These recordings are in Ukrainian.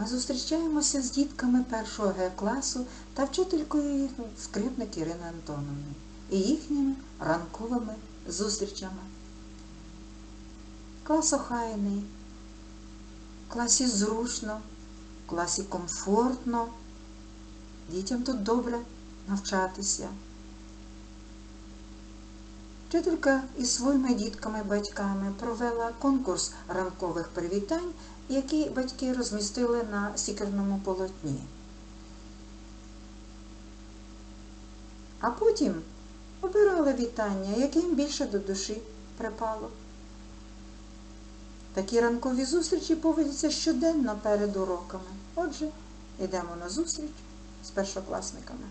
ми зустрічаємося з дітками першого Г класу та вчителькою їх скрипник Ірини Антоновни і їхніми ранковими зустрічами. Клас охайний, в класі зручно, в класі комфортно. Дітям тут добре навчатися. Вчителька із своїми дітками-батьками провела конкурс ранкових привітань, який батьки розмістили на стікерному полотні. А потім обирали вітання, яке їм більше до душі припало. Такі ранкові зустрічі поводяться щоденно перед уроками. Отже, йдемо на зустріч з першокласниками.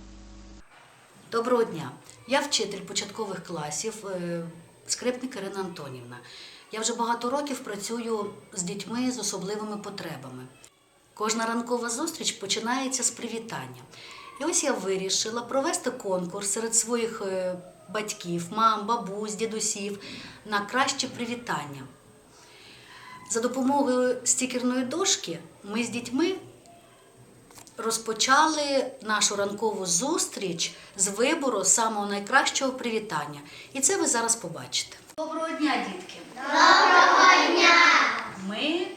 Доброго дня. Я вчитель початкових класів, е, скрипник Ірина Антонівна. Я вже багато років працюю з дітьми з особливими потребами. Кожна ранкова зустріч починається з привітання. І ось я вирішила провести конкурс серед своїх е, батьків, мам, бабусь, дідусів на краще привітання. За допомогою стікерної дошки ми з дітьми розпочали нашу ранкову зустріч з вибору самого найкращого привітання. І це ви зараз побачите. Доброго дня, дітки! Доброго дня! Ми,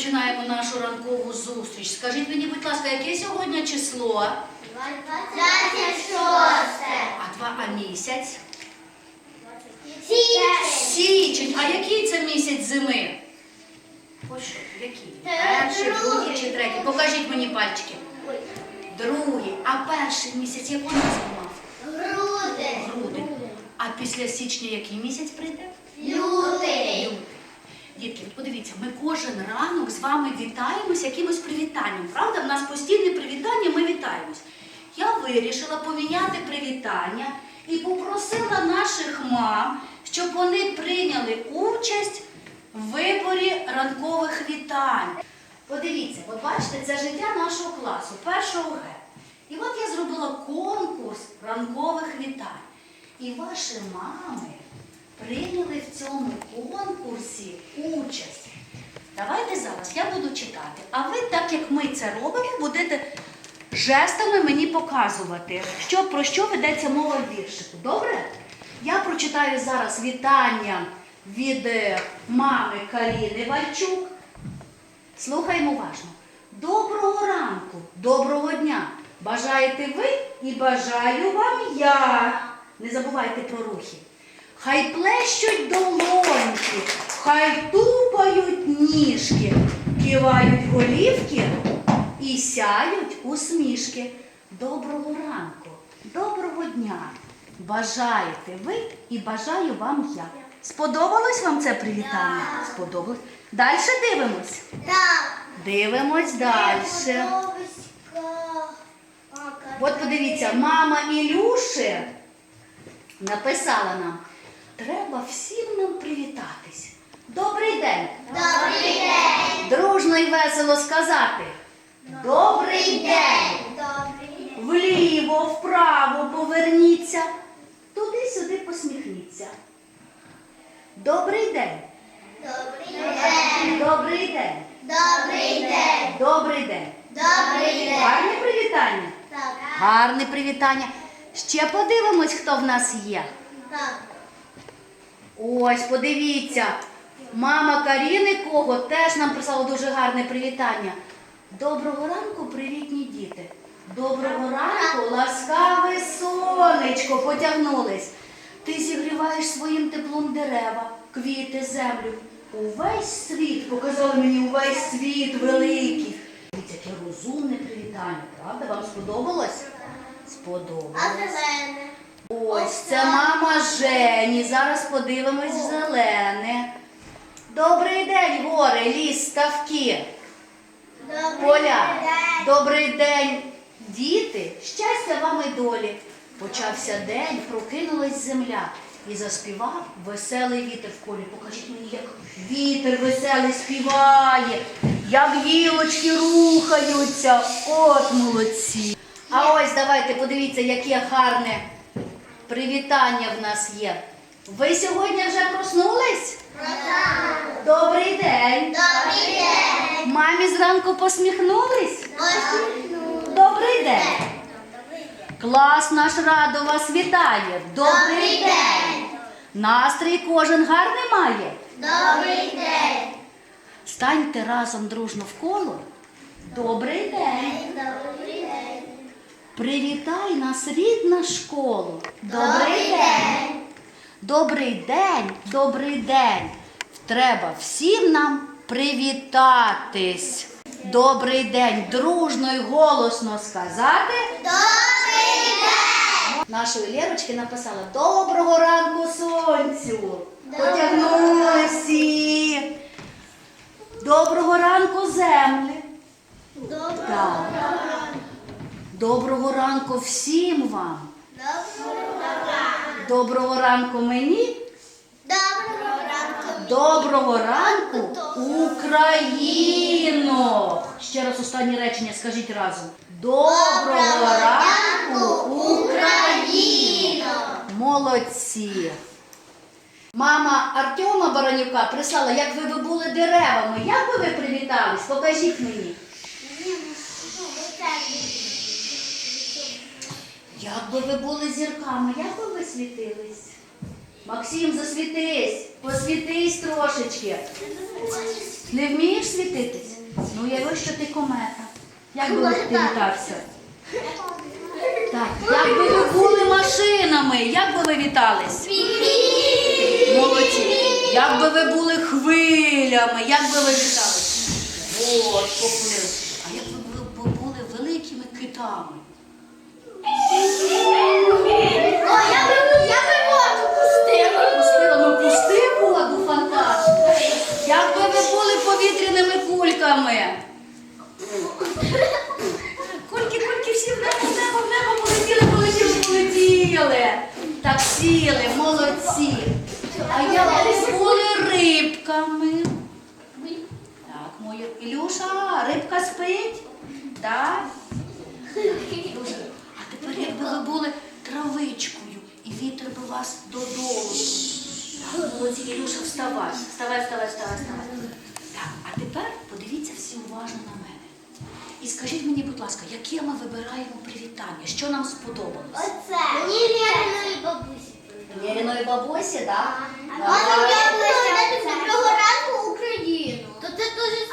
Починаємо нашу ранкову зустріч. Скажіть мені, будь ласка, яке сьогодні число? 26. А два а місяць? Січень. А який це місяць зими? Ось що, який? Перший, другий чи третій? Покажіть мені пальчики. Другий. А перший місяць назву мав? Груди. Грудень. А після січня який місяць прийде? Лютий. Лютий. Дітки, подивіться, ми кожен ранок з вами вітаємось якимось привітанням. Правда? В нас постійне привітання, ми вітаємось. Я вирішила поміняти привітання і попросила наших мам, щоб вони прийняли участь в виборі ранкових вітань. Подивіться, от бачите, це життя нашого класу, першого Г. І от я зробила конкурс ранкових вітань. І ваші мами прийняли в цьому конкурсі участь. Давайте зараз я буду читати, а ви, так як ми це робимо, будете жестами мені показувати, що, про що ведеться мова в віршику. Добре? Я прочитаю зараз вітання від е, мами Каріни Вальчук. Слухаймо уважно. Доброго ранку, доброго дня. Бажаєте ви і бажаю вам я. Не забувайте про рухи. Хай плещуть долоньки, хай тупають ніжки, кивають голівки і сяють усмішки. Доброго ранку, доброго дня. Бажаєте ви і бажаю вам я. Сподобалось вам це привітання? Сподобалось. Далі дивимось. Так. Дивимось далі. От подивіться, мама Ілюші написала нам, треба всім нам привітатись. Добрий день! Добрий день. Дружно і весело сказати. Добрий день! Добрий день. Вліво, вправо поверніться. Туди-сюди посміхніться. Добрий день! Добрий день. Добрий день! Добрий день. Добрий день! Добрий день. Гарне привітання! Так. Гарне привітання. Ще подивимось, хто в нас є. Так. Ось, подивіться. Мама Каріни Кого теж нам прислала дуже гарне привітання. Доброго ранку, привітні діти. Доброго ранку, ласкаве сонечко, потягнулись. Ти зігріваєш своїм теплом дерева, квіти, землю. Увесь світ, показали мені увесь світ великий. Яке розумне привітання, правда? Вам сподобалось? А зелене. Ось це мама Жені. Зараз подивимось зелене. Добрий день, гори, ліс, ставки, Добрий поля. день. Добрий день, діти. Щастя вам і долі. Почався день, прокинулась земля. і заспівав веселий вітер в полі. Покажіть мені, як вітер веселий співає, як гілочки рухаються. От молодці. А ось давайте подивіться, яке гарне привітання в нас є. Ви сьогодні вже проснулись? Добрий день. Добрий день. Мамі зранку посміхнулись? Добрий день. Клас наш радо вас вітає. Добрий день. Настрій кожен гарний має. Добрий день. Станьте разом дружно в коло. Добрий день. Добрий день. Привітай нас, рідна школа. Добрий день. Добрий день, добрий день. Треба всім нам привітатись. Добрий день, дружно і голосно сказати. Добрий день. Нашої Лєрочки написала Доброго ранку сонцю. Потягнули всі. Доброго ранку землі. Доброго Так. Доброго ранку всім вам. Доброго ранку мені. Доброго ранку. Доброго ранку, Україно! Ще раз останнє речення скажіть разом. Доброго ранку, Україно! Молодці! Мама Артема Баранюка прислала, як ви би були деревами. Як би ви привітались? Покажіть мені. Як би ви були зірками, як би ви світились? Максим, засвітись, посвітись трошечки. Не вмієш світитись? Ну, яви, що ти комета. Як би ви вітався? Так, як би ви були машинами, як би ви вітались? Молодці. Як би ви були хвилями, як би ви вітались? От, поплив. Сіли, молодці. А ви були рибками? Так, моя Ілюша, рибка спить? Так? А тепер якби ви були травичкою, і вітер би вас додолу. Молодці, Ілюша, вставай. Вставай, вставай, вставай, вставай. Так, а тепер подивіться всі уважно на мене. І скажіть мені, будь ласка, яке ми вибираємо привітання? Що нам сподобалось? Оце. Мені Лєриної бабусі. Віриної бабусі, так? Можемо я сказати доброго ранку Україну. То це дуже.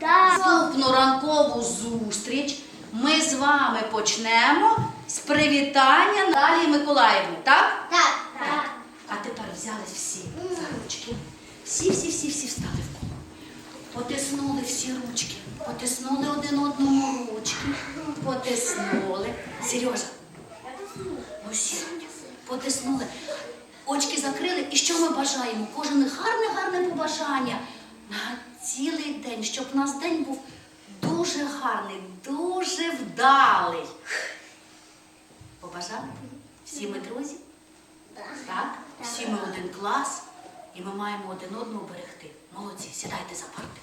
Так. Наступну ранкову зустріч ми з вами почнемо з привітання Наталії Миколаївни, так? Так. Так. А тепер взялись всі за ручки. Всі, всі, всі, всі встали в коло. Потиснули всі ручки, потиснули один одному ручки, потиснули. Сережа, сідь. потиснули. Очки закрили. І що ми бажаємо? Кожен гарне, гарне побажання на цілий день, щоб у нас день був дуже гарний, дуже вдалий. Побажали? Всі ми друзі? Так? Всі ми один клас, і ми маємо один одного берегти. Молодці, сідайте за парти.